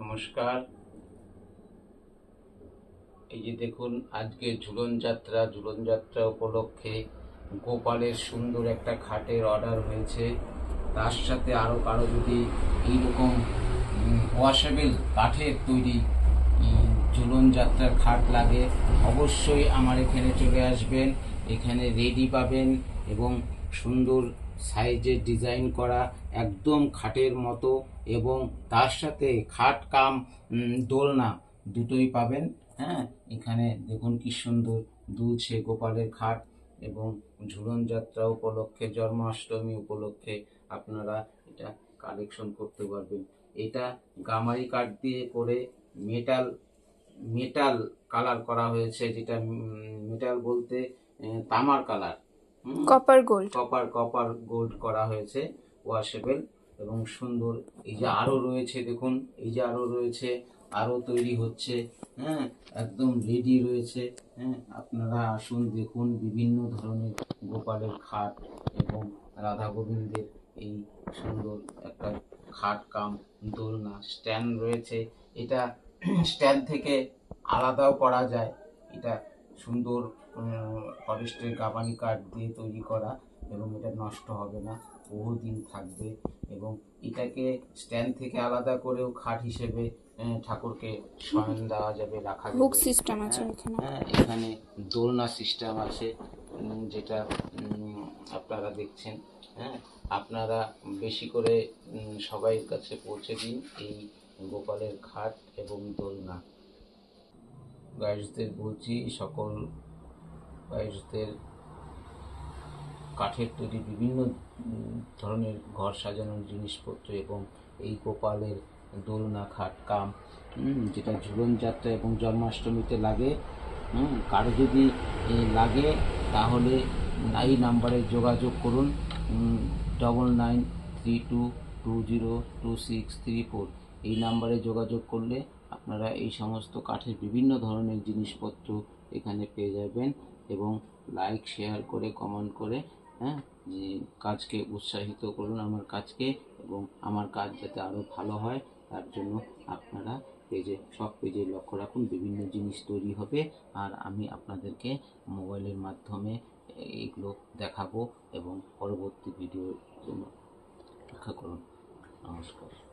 নমস্কার। এই যে দেখুন, আজকে ঝুলন যাত্রা ঝুলন যাত্রা উপলক্ষে গোপালের সুন্দর একটা খাটের অর্ডার হয়েছে। তার সাথে আরও কারও যদি এইরকম ওয়াশেবেল কাঠের তৈরি ঝুলন যাত্রার খাট লাগে, অবশ্যই আমার এখানে চলে আসবেন। এখানে রেডি পাবেন এবং সুন্দর সাইজের ডিজাইন করা একদম খাটের মতো এবং তার সাথে খাট কাম দোলনা দুটোই পাবেন। হ্যাঁ এখানে দেখুন কি সুন্দর দুলছে গোপালের খাট এবং ঝুলন যাত্রা উপলক্ষে, জন্মাষ্টমী উপলক্ষে আপনারা এটা কালেকশন করতে পারবেন। এটা গামারি কাঠ দিয়ে করে মেটাল মেটাল কালার করা হয়েছে, যেটা মেটাল বলতে তামার colour copper gold copper copper gold করা হয়েছে ওয়াশেবল এবং সুন্দর। এই যে আরও রয়েছে দেখুন এই যে আরও রয়েছে আরও তৈরি হচ্ছে হ্যাঁ একদম রেডি রয়েছে হ্যাঁ আপনারা আসুন দেখুন বিভিন্ন ধরনের গোপালের খাট এবং রাধা গোবিন্দের এই সুন্দর একটা খাট কাম দোলনা স্ট্যান্ড রয়েছে। এটা স্ট্যান্ড থেকে আলাদাও করা যায়। এটা সুন্দর ফরেস্টের গাবানি কাঠ দিয়ে তৈরি করা এবং এটা নষ্ট হবে না বহুদিন থাকবে এবং এটাকে স্ট্যান্ড থেকে আলাদা করেও খাট হিসেবে ঠাকুরকে শয়ন দেওয়া যাবে রাখা হুক সিস্টেম আছে এখানে। হ্যাঁ এখানে দোলনা সিস্টেম আছে যেটা আপনারা দেখছেন। হ্যাঁ আপনারা বেশি করে উম, সবাই কাছে পৌঁছে দিন এই গোপালের খাট এবং দোলনা। গাইডসদের বলছি সকল গাইডসদের কাঠের তৈরি বিভিন্ন ধরনের ঘর সাজানোর জিনিসপত্র এবং এই গোপালের দোলনা, খাট, কাম যেটা ঝুলন যাত্রা এবং জন্মাষ্টমীতে লাগে কারও যদি লাগে, তাহলে এই নাম্বারে যোগাযোগ করুন double nine three two two zero two six three four এই নাম্বারে যোগাযোগ করলে আপনারা এই সমস্ত কাঠের বিভিন্ন ধরনের জিনিসপত্র এখানে পেয়ে যাবেন এবং লাইক শেয়ার করে কমেন্ট করে হ্যাঁ কাজকে উৎসাহিত করুন আমার কাজকে এবং আমার কাজ যাতে আরও ভালো হয়, তার জন্য আপনারা পেজে, সব পেজে লক্ষ্য রাখুন, বিভিন্ন জিনিস তৈরি হবে, আর আমি আপনাদেরকে মোবাইলের মাধ্যমে এইগুলো দেখাবো এবং পরবর্তী ভিডিওর জন্য অপেক্ষা করুন। নমস্কার।